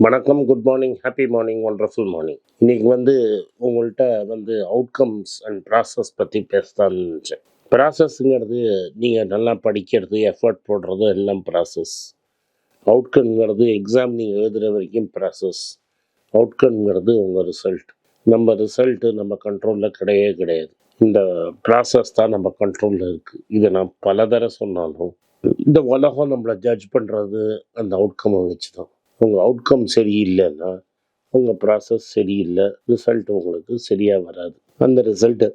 வணக்கம் good morning happy morning wonderful morning இன்னைக்கு வந்து உங்கள்கிட்ட வந்து அவுட்கம்ஸ் அண்ட் ப்ராசஸ் பற்றி பேசலாம்னு நினச்சேன். ப்ராசஸ்ங்கிறது நீங்கள் நல்லா படிக்கிறது எஃபர்ட் போடுறது எல்லாம் ப்ராசஸ் அவுட்கம்ங்கிறது எக்ஸாம் நீங்கள் எழுதுகிற வரைக்கும் ப்ராசஸ் அவுட்கம்ங்கிறது உங்கள் ரிசல்ட் நம்ம ரிசல்ட்டு நம்ம கண்ட்ரோலில் கிடையவே கிடையாது. இந்த ப்ராசஸ் தான் நம்ம கண்ட்ரோலில் இருக்குது இதை நான் பல தடவை சொன்னாலும் இந்த உலகம் நம்மளை ஜட்ஜ் பண்ணுறது அந்த அவுட்கம்மை வச்சு தான் உங்கள் அவுட்கம் சரியில்லைன்னா உங்கள் ப்ராசஸ் சரியில்லை ரிசல்ட் உங்களுக்கு சரியாக வராது. அந்த ரிசல்ட்டை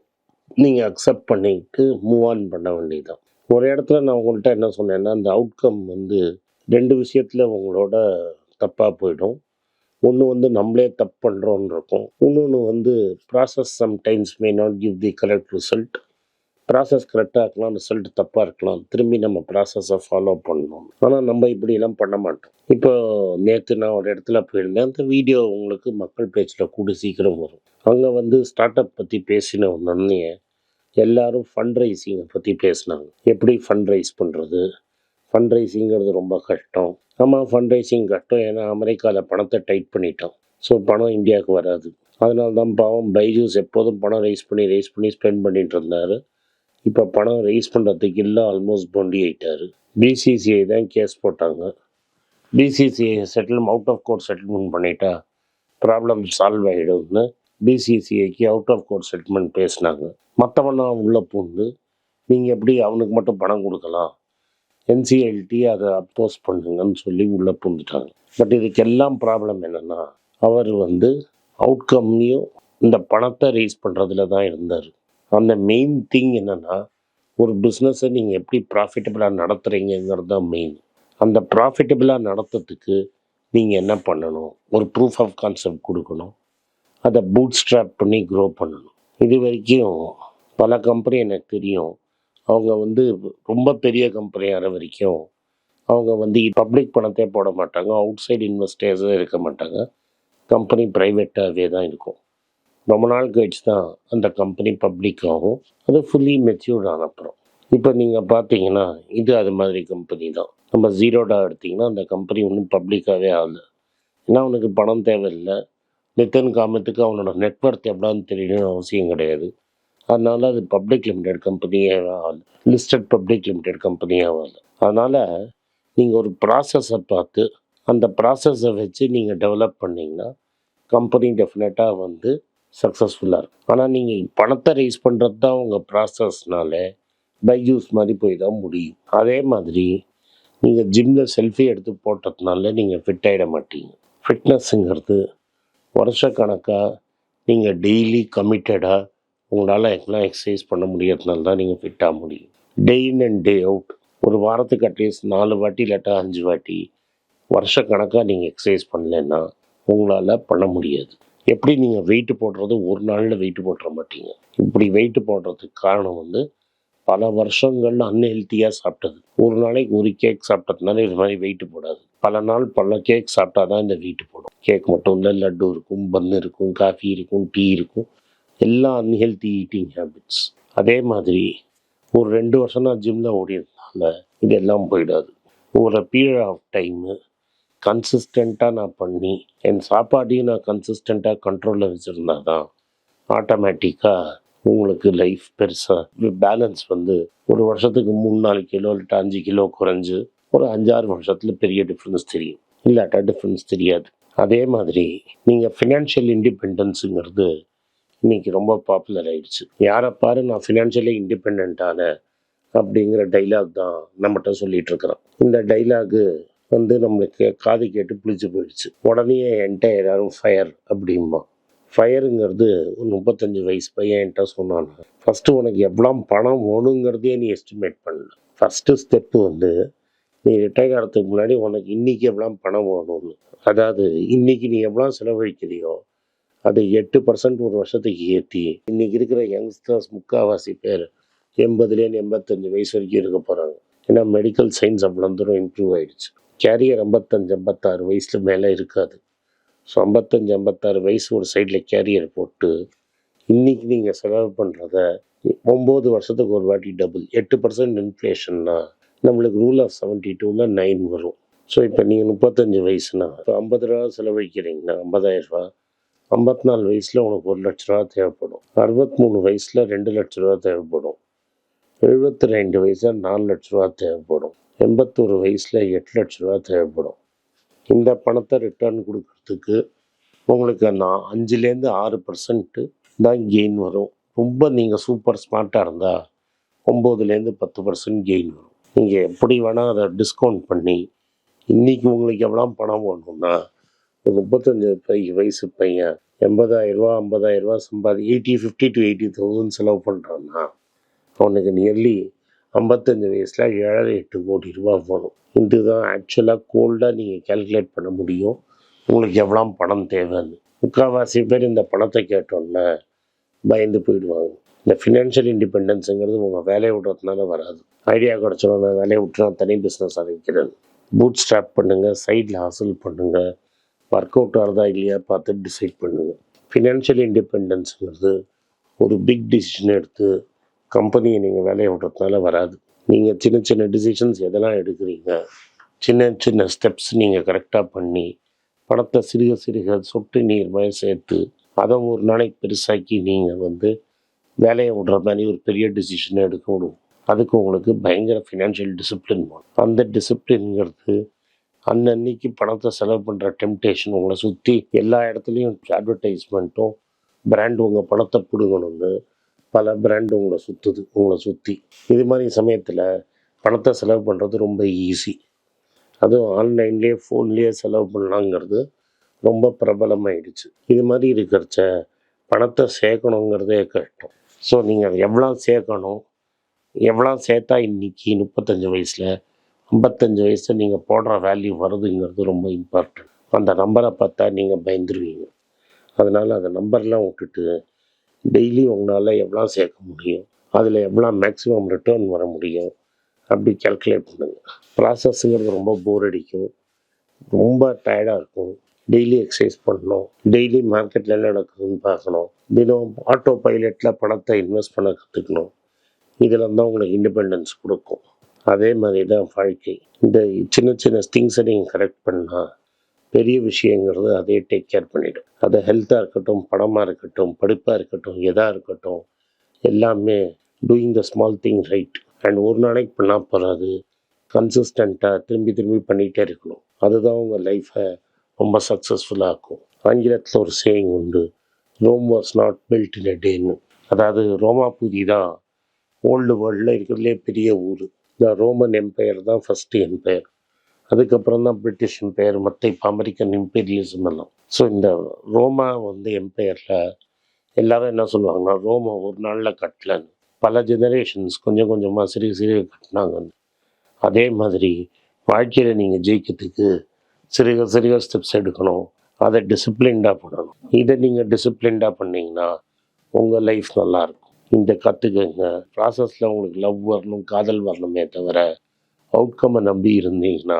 நீங்கள் அக்செப்ட் பண்ணிட்டு மூவ் ஆன் பண்ண வேண்டியதுதான். ஒரு இடத்துல நான் உங்கள்கிட்ட என்ன சொன்னேன்னா அந்த அவுட்கம் வந்து ரெண்டு விஷயத்தில் உங்களோட தப்பாக போயிடும். ஒன்று வந்து நம்மளே தப்பு பண்ணுறோன்னு இருக்கும். இன்னொன்று வந்து process sometimes may not give the correct result process கரெக்டாக இருக்கலாம் ரிசல்ட் தப்பாக இருக்கலாம். திரும்பி நம்ம ப்ராசஸை ஃபாலோ பண்ணணும். ஆனால் நம்ம இப்படியெல்லாம் பண்ண மாட்டோம். இப்போ நேற்று நான் ஒரு இடத்துல போயிருந்தேன். அந்த வீடியோ உங்களுக்கு மக்கள் பேச்சில் கூடி சீக்கிரம் வரும். அங்கே வந்து ஸ்டார்ட் அப் பற்றி பேசின உடனே எல்லாரும் ஃபண்ட் ரைசிங்கை பற்றி பேசினாங்க. எப்படி ஃபண்ட் ரைஸ் பண்ணுறது ஃபண்ட் ரைசிங்கிறது ரொம்ப கஷ்டம். ஆமாம் ஃபண்ட் ரைசிங் கஷ்டம். ஏன்னா அமெரிக்காவில் பணத்தை டைட் பண்ணிட்டோம். ஸோ பணம் இந்தியாவுக்கு வராது. அதனால தான் பாவம் பைஜூஸ் எப்போதும் பணம் ரைஸ் பண்ணி ரைஸ் பண்ணி ஸ்பெண்ட் பண்ணிட்டு இருந்தார். இப்போ பணம் ரைஸ் பண்ணுறதுக்கு இல்லை ஆல்மோஸ்ட் பொண்டி ஆகிட்டார் பிசிசிஐ தான் கேஸ் போட்டாங்க. BCCI settle out of court settlement பண்ணிட்டா ப்ராப்ளம் சால்வ் ஆகிடும்னு பிசிசிஐக்கு அவுட் ஆஃப் கோர்ட் செட்டில்மெண்ட் பேசினாங்க. மற்றவெல்லாம் உள்ளே பூந்து நீங்கள் எப்படி அவனுக்கு மட்டும் பணம் கொடுக்கலாம்? என்சிஎல்டி அதை அப்போஸ் பண்ணுங்கன்னு சொல்லி உள்ளே பூந்துட்டாங்க. பட் இதுக்கெல்லாம் ப்ராப்ளம் என்னென்னா அவர் வந்து அவுட்கம்லையும் இந்த பணத்தை ரைஸ் பண்ணுறதுல தான் இருந்தார். அந்த மெயின் திங் என்னென்னா ஒரு பிஸ்னஸை நீங்கள் எப்படி ப்ராஃபிட்டபிளாக நடத்துகிறீங்கிறது தான் மெயின் அந்த ப்ராஃபிட்டபுளாக நடத்துறதுக்கு நீங்கள் என்ன பண்ணணும்? ஒரு ப்ரூஃப் ஆஃப் கான்செப்ட் கொடுக்கணும். அதை பூட் ஸ்ட்ராப் பண்ணி க்ரோ பண்ணணும். இது வரைக்கும் பல கம்பெனி எனக்கு தெரியும். அவங்க வந்து ரொம்ப பெரிய கம்பெனியாகிற வரைக்கும் அவங்க வந்து பப்ளிக் பணத்தை போட மாட்டாங்க. அவுட் சைடு இன்வெஸ்டர்ஸே இருக்க மாட்டாங்க. கம்பெனி ப்ரைவேட்டாகவே தான் இருக்கும். ரொம்ப நாள் கழிச்சு தான் அந்த கம்பெனி பப்ளிக் ஆகும். அது ஃபுல்லி மெச்சூர்ட் ஆன அப்புறம். இப்போ நீங்கள் பார்த்தீங்கன்னா இது அது மாதிரி கம்பெனி தான். நம்ம ஜீரோடா எடுத்திங்கன்னா அந்த கம்பெனி ஒன்றும் பப்ளிக்காகவே ஆகல. ஏன்னா அவனுக்கு பணம் தேவையில்லை. நித்தன் காமத்துக்கு அவனோட நெட்ஒர்க் எவ்வளோன்னு தெரியணும்னு அவசியம் கிடையாது. அதனால் அது பப்ளிக் லிமிடெட் கம்பெனியே ஆகல. லிஸ்டட் பப்ளிக் லிமிடெட் கம்பெனியே ஆகல. அதனால் நீங்கள் ஒரு ப்ராசஸை பார்த்து அந்த ப்ராசஸை வச்சு நீங்கள் டெவலப் பண்ணிங்கன்னா கம்பெனி டெஃபினட்டாக வந்து சக்ஸஸ்ஃபுல்லாக இருக்கும் ஆனால் நீங்கள் பணத்தை ரைஸ் பண்ணுறது தான் உங்கள் ப்ராசஸ்னால பைஜூஸ் மாதிரி போய் தான் முடியும். அதே மாதிரி நீங்கள் ஜிம்மில் செல்ஃபி எடுத்து போட்டதுனால நீங்கள் ஃபிட் ஆகிட மாட்டீங்க. ஃபிட்னஸ்ஸுங்கிறது வருஷக்கணக்காக நீங்கள் டெய்லி கமிட்டடாக உங்களால் எல்லாம் எக்ஸசைஸ் பண்ண முடியறதுனால தான் நீங்கள் ஃபிட்டாக முடியும். டே இன் அண்ட் டே அவுட் ஒரு வாரத்துக்கு அட்லீஸ்ட் நாலு வாட்டி இல்லாட்டா அஞ்சு வாட்டி வருஷக்கணக்காக நீங்கள் எக்ஸசைஸ் பண்ணலைன்னா உங்களால் பண்ண முடியாது. எப்படி நீங்கள் வெயிட் போடுறது? ஒரு நாளில் வெயிட்டு போட்டுற மாட்டீங்க. இப்படி வெயிட் போடுறதுக்கு காரணம் வந்து பல வருஷங்கள் அன்ஹெல்த்தியாக சாப்பிட்டது. ஒரு நாளைக்கு ஒரு கேக் சாப்பிட்டதுனால இது மாதிரி வெயிட் போடாது. பல நாள் பல கேக் சாப்பிட்டா தான் இந்த வெயிட்டு போடும். கேக் மட்டும் இல்லை லட்டு இருக்கும் பன் இருக்கும் காஃபி இருக்கும் டீ இருக்கும். எல்லாம் அன்ஹெல்த்தி ஈட்டிங் ஹேபிட்ஸ் அதே மாதிரி ஒரு ரெண்டு வருஷம் நான் ஜிம்மில் ஓடினதுனால இதெல்லாம் போயிடாது. ஒரு பீரியட் ஆஃப் டைமு கன்சிஸ்டண்ட்டாக நான் பண்ணி என் சாப்பாட்டையும் நான் கன்சிஸ்டண்ட்டாக கண்ட்ரோலில் வச்சுருந்தா தான் ஆட்டோமேட்டிக்காக உங்களுக்கு லைஃப் பெருசாக பேலன்ஸ் வந்து ஒரு வருஷத்துக்கு மூணு நாலு கிலோ இல்லை அஞ்சு கிலோ குறைஞ்சு ஒரு அஞ்சாறு வருஷத்தில் பெரிய டிஃப்ரென்ஸ் தெரியும். இல்லாட்டா டிஃப்ரென்ஸ் தெரியாது. அதே மாதிரி நீங்கள் ஃபினான்ஷியல் இண்டிபெண்டன்ஸுங்கிறது இன்னைக்கு ரொம்ப பாப்புலர் ஆயிடுச்சு. யாரை பாரு நான் ஃபினான்ஷியலி இண்டிபெண்ட்டான அப்படிங்கிற டைலாக் தான் நம்மகிட்ட சொல்லிகிட்ருக்குறோம் இந்த டைலாகு வந்து நம்மளுக்கு காது கேட்டு புளிச்சு போயிடுச்சு. உடனே என்கிட்ட எல்லாரும் ஃபயர் அப்படிம்பா. ஃபயருங்கிறது ஒரு முப்பத்தஞ்சு வயசு பையன் என்கிட்ட சொன்னான். ஃபஸ்ட்டு உனக்கு எவ்வளோ பணம் வேணுங்கிறதே நீ எஸ்டிமேட் பண்ணல ஃபஸ்ட்டு ஸ்டெப்பு வந்து நீ ரிட்டையர் ஆகிறதுக்கு முன்னாடி உனக்கு இன்றைக்கி எவ்வளோ பணம் வேணும்னு. அதாவது இன்றைக்கி நீ எவ்வளோ செலவழிக்கிறியோ அது எட்டு பர்சன்ட் ஒரு வருஷத்துக்கு ஏற்றி இன்றைக்கி இருக்கிற யங்ஸ்டர்ஸ் முக்கால்வாசி பேர் எண்பதுலேருந்து எண்பத்தஞ்சு வயசு வரைக்கும் இருக்க போகிறாங்க ஏன்னா மெடிக்கல் சயின்ஸ் அவ்வளோ தூரம் இம்ப்ரூவ் ஆகிடுச்சு கேரியர் ஐம்பத்தஞ்சு ஐம்பத்தாறு வயசில் மேலே இருக்காது. ஸோ ஐம்பத்தஞ்சு ஐம்பத்தாறு வயசு ஒரு சைடில் கேரியர் போட்டு இன்னைக்கு நீங்கள் செலவு பண்ணுறத ஒம்பது வருஷத்துக்கு ஒரு வாட்டி டபுள் எட்டு பர்சன்ட் இன்ஃப்ளேஷன்னா நம்மளுக்கு ரூல் ஆஃப் செவன்ட்டி டூவில் நைன் வரும். ஸோ இப்போ நீங்கள் முப்பத்தஞ்சு வயசுனா இப்போ ஐம்பது ரூபா செலவழிக்கிறீங்கன்னா ஐம்பதாயிரம் ரூபா ஐம்பத்தி நாலு வயசில் உனக்கு ஒரு லட்ச ரூபா தேவைப்படும். அறுபத்மூணு வயசில் ரெண்டு லட்ச ரூபா தேவைப்படும். எழுபத்தி ரெண்டு வயசில் நாலு லட்ச ரூபா தேவைப்படும். எண்பத்தோரு வயசில் எட்டு லட்ச ரூபா தேவைப்படும். இந்த பணத்தை ரிட்டர்ன் கொடுக்கறதுக்கு உங்களுக்கு நான் அஞ்சுலேருந்து ஆறு பர்சன்ட்டு தான் கெயின் வரும். ரொம்ப நீங்கள் சூப்பர் ஸ்மார்ட்டாக இருந்தால் ஒம்போதுலேருந்து பத்து பர்சன்ட் கெயின் வரும். நீங்கள் எப்படி வேணால் அதை டிஸ்கவுண்ட் பண்ணி இன்றைக்கி உங்களுக்கு எவ்வளோ பணம் வேணும்னா ஒரு முப்பத்தஞ்சு பை வயசு பையன் எண்பதாயிரரூவா ஐம்பதாயிரரூவா சம்பாதி eighty fifty to eighty thousand செலவு பண்ணுறான்னா அவனுக்கு நியர்லி ஐம்பத்தஞ்சு வயசில் ஏழரை எட்டு கோடி ரூபா வரும். இதுதான் ஆக்சுவலாக கோல்டாக நீங்கள் கால்குலேட் பண்ண முடியும். உங்களுக்கு எவ்வளோ பணம் தேவைன்னு. முக்கால்வாசி பேர் இந்த பணத்தை கேட்டோன்னே பயந்து போயிடுவாங்க. இந்த ஃபினான்ஷியல் இண்டிபெண்டன்ஸுங்கிறது உங்கள் வேலையை விடுறதுனால வராது. ஐடியா கிடச்சிடும் நான் வேலையை விட்டு நான் தனி பிஸ்னஸ் ஆரம்பிக்கிறேன் பூட் ஸ்டாப் பண்ணுங்கள் சைடில் ஹாசல் பண்ணுங்கள் ஒர்க் அவுட் ஆகிறதா இல்லையா பார்த்து டிசைட் பண்ணுங்கள் ஃபினான்ஷியல் இண்டிபெண்டன்ஸுங்கிறது ஒரு பிக் டிசிஷன் எடுத்து கம்பெனியை நீங்கள் வேலையை விடுறதுனால வராது. நீங்கள் சின்ன சின்ன டிசிஷன்ஸ் எதெல்லாம் எடுக்கிறீங்க சின்ன சின்ன ஸ்டெப்ஸ் நீங்கள் கரெக்டாக பண்ணி பணத்தை சிறுக சிறுக சொட்டு நீர் மாதிரி சேர்த்து அதை ஒரு நாளைக்கு பெருசாக்கி நீங்கள் வந்து வேலையை விடுற மாதிரி ஒரு பெரிய டிசிஷனை எடுக்க விடும் அதுக்கு உங்களுக்கு பயங்கர ஃபினான்ஷியல் டிசிப்ளின் வேணும். அந்த டிசிப்ளின்ங்கிறது அன்னன்னைக்கு பணத்தை செலவு பண்ணுற டெம்டேஷன் உங்களை சுற்றி எல்லா இடத்துலையும் அட்வர்டைஸ்மெண்ட்டும் பிராண்ட் உங்கள் பணத்தை பிடுங்கணும்னு பல பிராண்டு உங்களை சுற்றுது உங்களை சுற்றி இது மாதிரி சமயத்தில் பணத்தை செலவு பண்ணுறது ரொம்ப ஈஸி அதுவும் ஆன்லைன்லேயே ஃபோன்லேயே செலவு பண்ணலாங்கிறது ரொம்ப பிரபலமாயிடுச்சு. இது மாதிரி இருக்கிறச்ச பணத்தை சேர்க்கணுங்கிறதே கஷ்டம். ஸோ நீங்கள் எவ்வளோ சேர்க்கணும்? எவ்வளோ சேர்த்தா இன்னைக்கு முப்பத்தஞ்சு வயசில் ஐம்பத்தஞ்சு வயசில் நீங்கள் போடுற வேல்யூ வருதுங்கிறது ரொம்ப இம்பார்ட்டன்ட் அந்த நம்பரை பார்த்தா நீங்கள் பயந்துருவீங்க. அதனால் அந்த நம்பர்லாம் விட்டுட்டு டெய்லி உங்களால் எவ்வளோ சேர்க்க முடியும்? அதில் எவ்வளோ மேக்ஸிமம் ரிட்டர்ன் வர முடியும்? அப்படி கால்குலேட் பண்ணுங்கள் ப்ராசஸ்ஸுங்கிறது ரொம்ப போர் அடிக்கும். ரொம்ப டயர்டாக இருக்கும். டெய்லி எக்ஸசைஸ் பண்ணணும். டெய்லி மார்க்கெட்டில் என்ன நடக்குதுன்னு பார்க்கணும். தினம் ஆட்டோ பைலட்டில் பணத்தை இன்வெஸ்ட் பண்ண கற்றுக்கணும் இதெல்லாம் தான் உங்களுக்கு இண்டிபெண்டன்ஸ் கொடுக்கும். அதே மாதிரி தான் வாழ்க்கை. இந்த சின்ன சின்ன திங்ஸை நீங்கள் கரெக்ட் பண்ணால் பெரிய விஷயங்கிறது அதே டேக் கேர் பண்ணிவிடும் அது ஹெல்த்தாக இருக்கட்டும் படமாக இருக்கட்டும் படிப்பாக இருக்கட்டும் எதாக இருக்கட்டும் எல்லாமே doing the small thing right and ஒரு நாளைக்கு பண்ணால் போகாது கன்சிஸ்டண்ட்டாக திரும்பி திரும்பி பண்ணிகிட்டே இருக்கணும். அதுதான் உங்கள் லைஃப்பை ரொம்ப சக்ஸஸ்ஃபுல்லாக இருக்கும். ஆங்கிலத்தில் ஒரு சேயிங் உண்டு Rome was not built in a டேன்னு அதாவது ரோமாபுரி தான் ஓல்டு வேர்ல்டில் இருக்கிறதுலே பெரிய ஊர். இந்த ரோமன் எம்பையர் தான் ஃபஸ்ட்டு எம்பையர் அதுக்கப்புறம் தான் பிரிட்டிஷ் எம்பையர் மற்ற இப்போ அமெரிக்கன் இம்பீரியலிசம் எல்லாம். ஸோ இந்த ரோமா வந்து எம்பையரில் எல்லாரும் என்ன சொல்லுவாங்கன்னா ரோமா ஒரு நாளில் கட்டலன்னு. பல ஜெனரேஷன்ஸ் கொஞ்சம் கொஞ்சமாக சிறிய சிறிய கட்டினாங்கன்னு. அதே மாதிரி வாழ்க்கையில் நீங்கள் ஜெயிக்கிறதுக்கு சிறுக சிறுக ஸ்டெப்ஸ் எடுக்கணும். அதை டிசிப்ளின்டாக பண்ணணும் இதை நீங்கள் டிசிப்ளின்டாக பண்ணிங்கன்னா உங்கள் லைஃப் நல்லாயிருக்கும் இந்த கற்றுக்கங்க ப்ராசஸில் உங்களுக்கு லவ் வரணும் காதல் வரணுமே தவிர அவுட்கம்மை நம்பி இருந்தீங்கன்னா